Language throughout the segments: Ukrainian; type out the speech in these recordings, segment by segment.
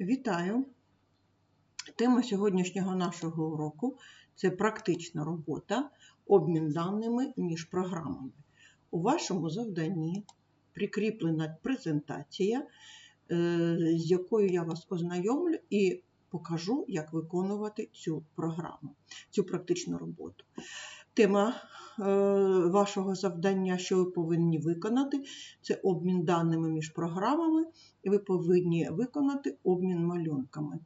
Вітаю! Тема сьогоднішнього нашого уроку це практична робота, обмін даними між програмами. У вашому завданні прикріплена презентація, е, з якою я вас ознайомлю і покажу, як виконувати цю програму, цю практичну роботу. Тема вашого завдання, що ви повинні виконати, це обмін даними між програмами, і ви повинні виконати обмін малюнками.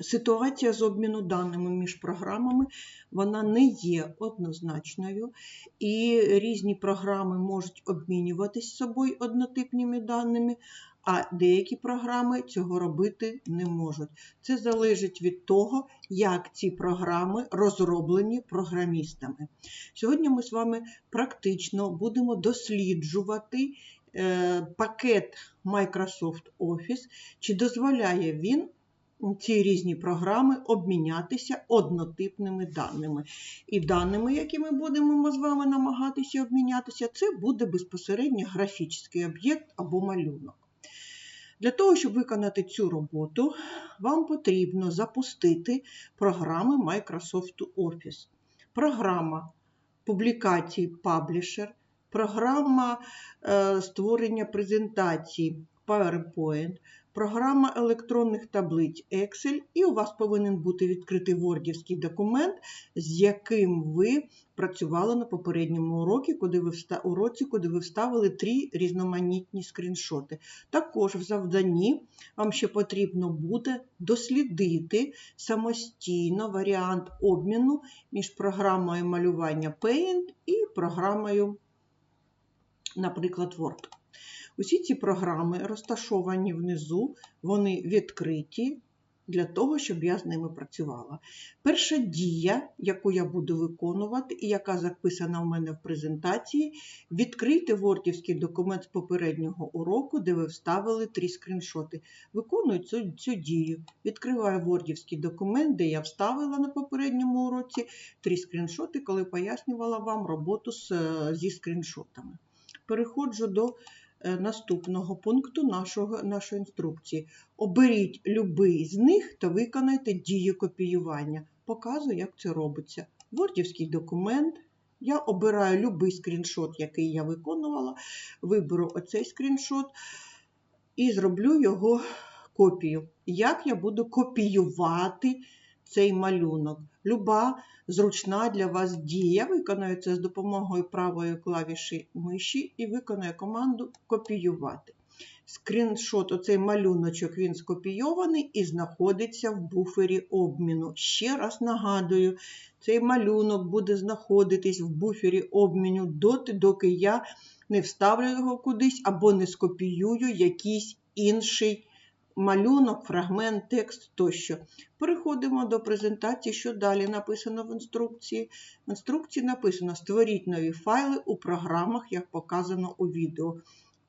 Ситуація з обміну даними між програмами вона не є однозначною, і різні програми можуть обмінюватися з собою однотипними даними, а деякі програми цього робити не можуть. Це залежить від того, як ці програми розроблені програмістами. Сьогодні ми з вами практично будемо досліджувати е, пакет Microsoft Office, чи дозволяє він ці різні програми обмінятися однотипними даними. І даними, які ми будемо з вами намагатися обмінятися, це буде безпосередньо графічний об'єкт або малюнок. Для того, щоб виконати цю роботу, вам потрібно запустити програми Microsoft Office. Програма публікації Publisher, програма е, створення презентацій PowerPoint, програма електронних таблиць Excel, і у вас повинен бути відкритий вордівський документ, з яким ви працювали на попередньому уроці, куди ви уроці, куди ви вставили три різноманітні скріншоти. Також в завданні вам ще потрібно буде дослідити самостійно варіант обміну між програмою малювання Paint і програмою, наприклад, Word. Усі ці програми розташовані внизу, вони відкриті для того, щоб я з ними працювала. Перша дія, яку я буду виконувати, і яка записана в мене в презентації, відкрийте вордівський документ з попереднього уроку, де ви вставили три скріншоти. Виконую цю, цю дію. Відкриваю вордівський документ, де я вставила на попередньому уроці три скріншоти, коли пояснювала вам роботу з, зі скріншотами. Переходжу до наступного пункту нашого, нашої інструкції. Оберіть любий з них та виконайте дію копіювання. Показую, як це робиться. Вордівський документ. Я обираю любий скріншот, який я виконувала, виберу оцей скріншот і зроблю його копію. Як я буду копіювати цей малюнок? Люба зручна для вас дія виконується з допомогою правої клавіші миші і виконує команду копіювати. Скріншот, оцей малюночок, він скопійований і знаходиться в буфері обміну. Ще раз нагадую, цей малюнок буде знаходитись в буфері обміну доти, доки я не вставлю його кудись або не скопіюю якийсь інший малюнок, фрагмент, текст тощо. Переходимо до презентації, що далі написано в інструкції. В інструкції написано: Створіть нові файли у програмах, як показано у відео.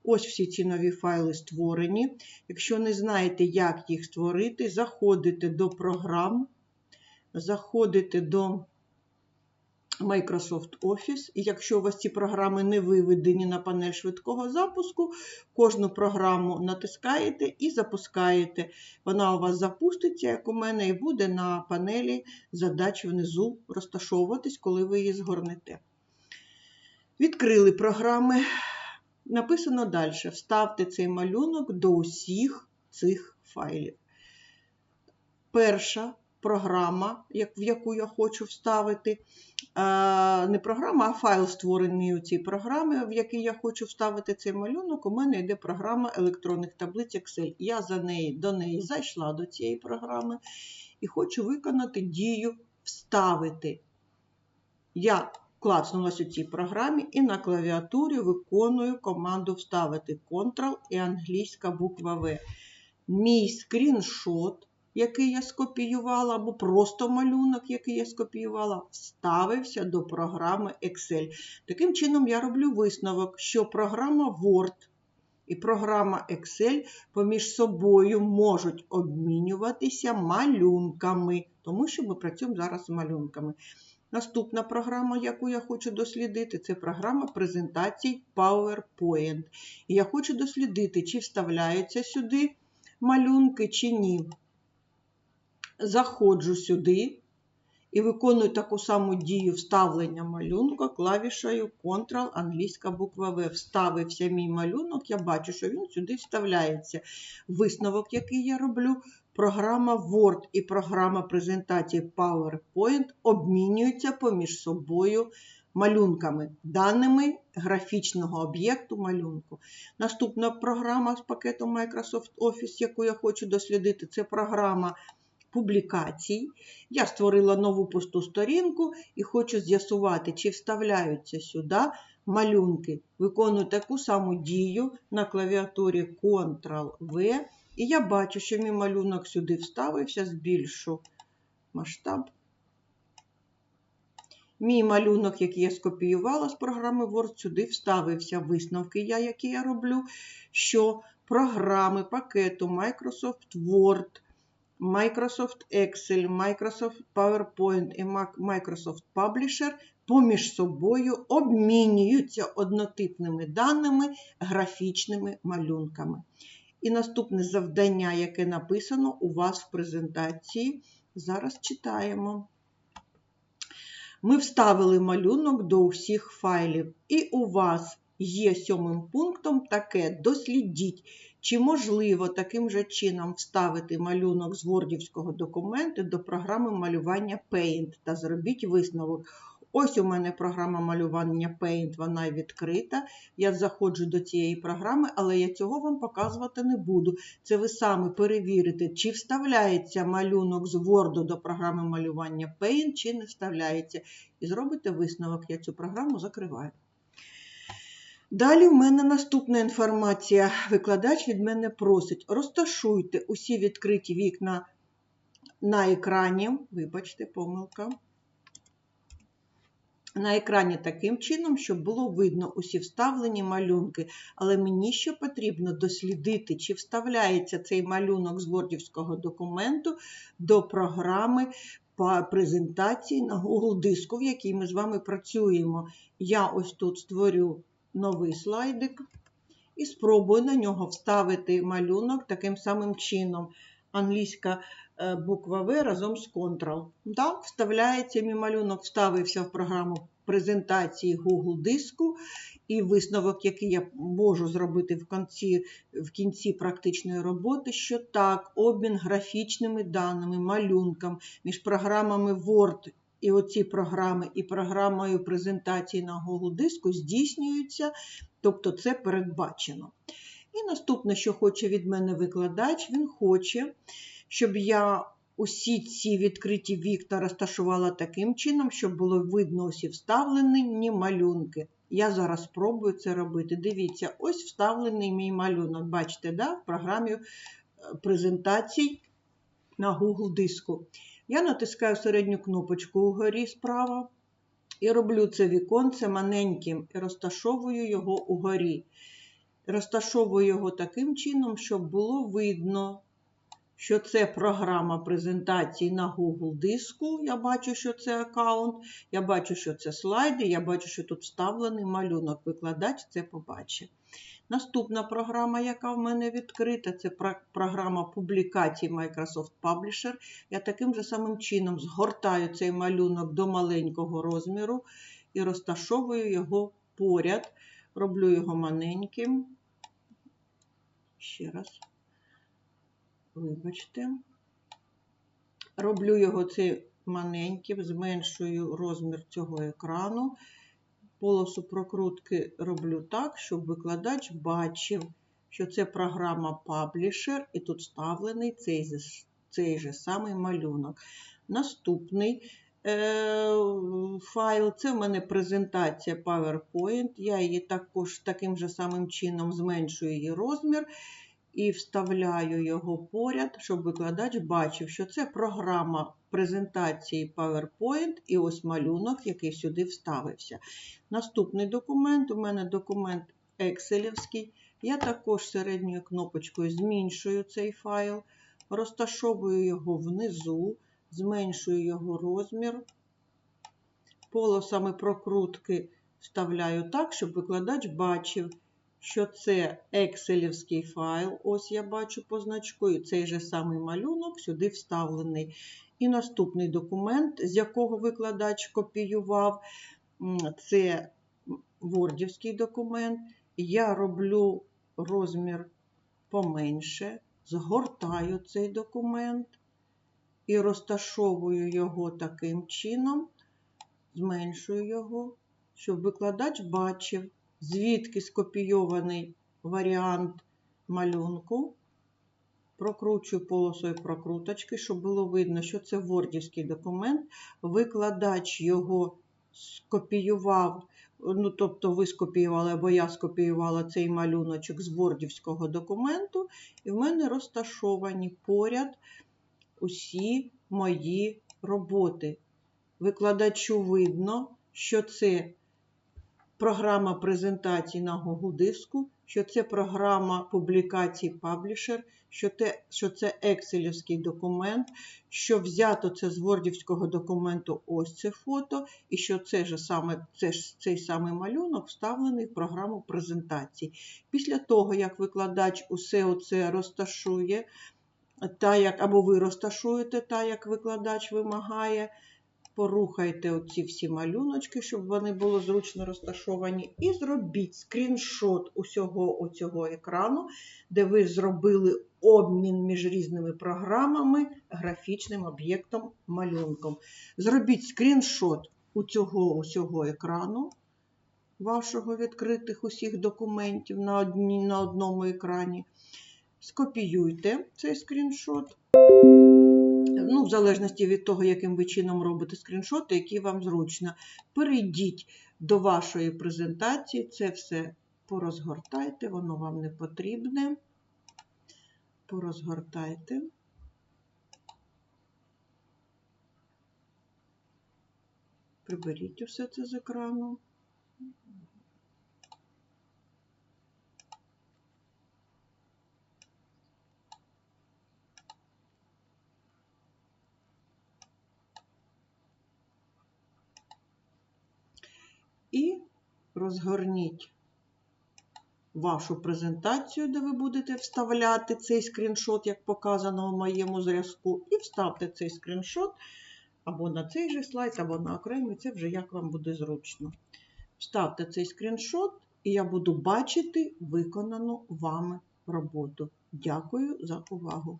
Ось всі ці нові файли створені. Якщо не знаєте, як їх створити, заходите до програм, заходите до Microsoft Office. І якщо у вас ці програми не виведені на панель швидкого запуску, кожну програму натискаєте і запускаєте. Вона у вас запуститься, як у мене, і буде на панелі задач внизу розташовуватись, коли ви її згорнете. Відкрили програми. Написано далі: вставте цей малюнок до усіх цих файлів. Перша програма, в яку я хочу вставити. Не програма, а файл створений у цій програмі, в який я хочу вставити цей малюнок. У мене йде програма електронних таблиць Excel. Я за неї, до неї зайшла до цієї програми і хочу виконати дію вставити. Я клацнулась у цій програмі і на клавіатурі виконую команду вставити Ctrl і англійська буква В. Мій скріншот який я скопіювала, або просто малюнок, який я скопіювала, вставився до програми Excel. Таким чином, я роблю висновок, що програма Word і програма Excel поміж собою можуть обмінюватися малюнками, тому що ми працюємо зараз з малюнками. Наступна програма, яку я хочу дослідити, це програма презентацій PowerPoint. І я хочу дослідити, чи вставляється сюди малюнки чи ні. Заходжу сюди і виконую таку саму дію вставлення малюнка клавішею Ctrl, англійська буква В. Вставився мій малюнок, я бачу, що він сюди вставляється. Висновок, який я роблю, програма Word і програма презентації PowerPoint обмінюються поміж собою малюнками, даними графічного об'єкту малюнку. Наступна програма з пакету Microsoft Office, яку я хочу дослідити, це програма публікацій. Я створила нову пусту сторінку і хочу з'ясувати, чи вставляються сюди малюнки. Виконую таку саму дію на клавіатурі Ctrl-V. І я бачу, що мій малюнок сюди вставився, збільшу масштаб. Мій малюнок, який я скопіювала з програми Word, сюди вставився висновки, я, які я роблю, що програми пакету Microsoft Word, Microsoft Excel, Microsoft PowerPoint і Microsoft Publisher поміж собою обмінюються однотипними даними, графічними малюнками. І наступне завдання, яке написано у вас в презентації, зараз читаємо. Ми вставили малюнок до усіх файлів, і у вас є сьомим пунктом таке: дослідіть, чи можливо таким же чином вставити малюнок з вордівського документу до програми малювання Paint та зробіть висновок. Ось у мене програма малювання Paint, вона відкрита. Я заходжу до цієї програми, але я цього вам показувати не буду. Це ви саме перевірите, чи вставляється малюнок з Word до програми малювання Paint, чи не вставляється. І зробите висновок, я цю програму закриваю. Далі в мене наступна інформація. Викладач від мене просить: розташуйте усі відкриті вікна на екрані. Вибачте, помилка на екрані таким чином, щоб було видно усі вставлені малюнки. Але мені ще потрібно дослідити, чи вставляється цей малюнок з вордівського документу до програми по презентації на Google диску, в якій ми з вами працюємо. Я ось тут створю новий слайдик і спробую на нього вставити малюнок таким самим чином. Англійська Е, буква В разом з Ctrl. Так, вставляється мій малюнок, вставився в програму презентації Google диску. І висновок, який я можу зробити в кінці в кінці практичної роботи, що так, обмін графічними даними, малюнком між програмами Word і оці програми, і програмою презентації на Google диску здійснюються, тобто це передбачено. І наступне, що хоче від мене викладач, він хоче, щоб я усі ці відкриті вікна розташувала таким чином, щоб було видно усі вставлені малюнки. Я зараз спробую це робити. Дивіться, ось вставлений мій малюнок. Бачите, да? в програмі е, презентацій на Google диску. Я натискаю середню кнопочку угорі справа і роблю це віконце маленьким і розташовую його угорі. Розташовую його таким чином, щоб було видно що це програма презентації на Google диску. Я бачу, що це аккаунт, я бачу, що це слайди, я бачу, що тут вставлений малюнок. Викладач це побачить. Наступна програма, яка в мене відкрита, це програма публікації Microsoft Publisher. Я таким же самим чином згортаю цей малюнок до маленького розміру і розташовую його поряд. Роблю його маленьким. Ще раз вибачте, роблю його цей маленьким, зменшую розмір цього екрану. Полосу прокрутки роблю так, щоб викладач бачив, що це програма Publisher, і тут вставлений цей цей же самий малюнок. Наступний е, файл це в мене презентація PowerPoint. Я її також таким же самим чином зменшую її розмір і вставляю його поряд, щоб викладач бачив, що це програма презентації PowerPoint і ось малюнок, який сюди вставився. Наступний документ у мене документ Excelівський. Я також середньою кнопочкою зменшую цей файл, розташовую його внизу, зменшую його розмір. Полосами прокрутки вставляю так, щоб викладач бачив, що це екселівський файл, ось я бачу позначкою, цей же самий малюнок сюди вставлений. І наступний документ, з якого викладач копіював, це вордівський документ. Я роблю розмір поменше, згортаю цей документ і розташовую його таким чином, зменшую його, щоб викладач бачив, звідки скопійований варіант малюнку. Прокручую полосою прокруточки, щоб було видно, що це вордівський документ. Викладач його скопіював, ну, тобто ви скопіювали, або я скопіювала цей малюночок з вордівського документу, і в мене розташовані поряд усі мої роботи. Викладачу видно, що це програма презентацій на Google диску, що це програма публікацій Publisher, що, те, що це екселівський документ, що взято це з вордівського документу ось це фото, і що це ж саме, це ж цей самий малюнок вставлений в програму презентацій. Після того, як викладач усе оце розташує, та як, або ви розташуєте, так, як викладач вимагає, порухайте оці всі малюночки, щоб вони були зручно розташовані, і зробіть скріншот усього оцього екрану, де ви зробили обмін між різними програмами, графічним об'єктом, малюнком. Зробіть скріншот у цього усього екрану. Вашого відкритих усіх документів на, одні, на одному екрані. Скопіюйте цей скріншот. Ну, в залежності від того, яким ви чином робите скріншоти, які вам зручно. Перейдіть до вашої презентації, це все порозгортайте, воно вам не потрібне. Порозгортайте. Приберіть усе це з екрану. і розгорніть вашу презентацію, де ви будете вставляти цей скріншот, як показано в моєму зразку, і вставте цей скріншот або на цей же слайд, або на окремий, це вже як вам буде зручно. Вставте цей скріншот, і я буду бачити виконану вами роботу. Дякую за увагу!